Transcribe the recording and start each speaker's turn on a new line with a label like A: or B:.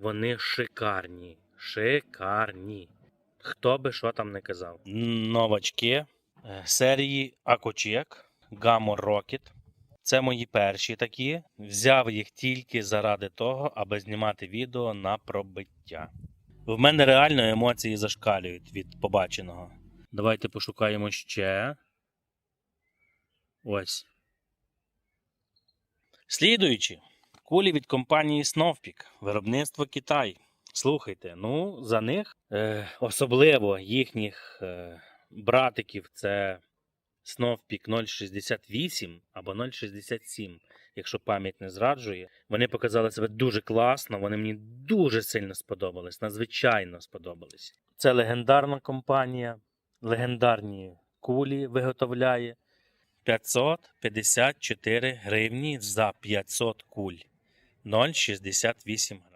A: Вони шикарні. Шикарні. Хто би що там не казав. Новачки е, серії Акочек, Гамор Rocket. Це мої перші такі. Взяв їх тільки заради того, аби знімати відео на пробиття. В мене реально емоції зашкалюють від побаченого. Давайте пошукаємо ще. Ось. Слідуючи, кулі від компанії Snovpik, виробництво Китай. Слухайте, ну за них е, особливо їхніх е, братиків це Snovpik 068 або 067, якщо пам'ять не зраджує. Вони показали себе дуже класно, вони мені дуже сильно сподобались, надзвичайно сподобались. Це легендарна компанія, легендарні кулі виготовляє. 554 гривні за 500 куль. 0,68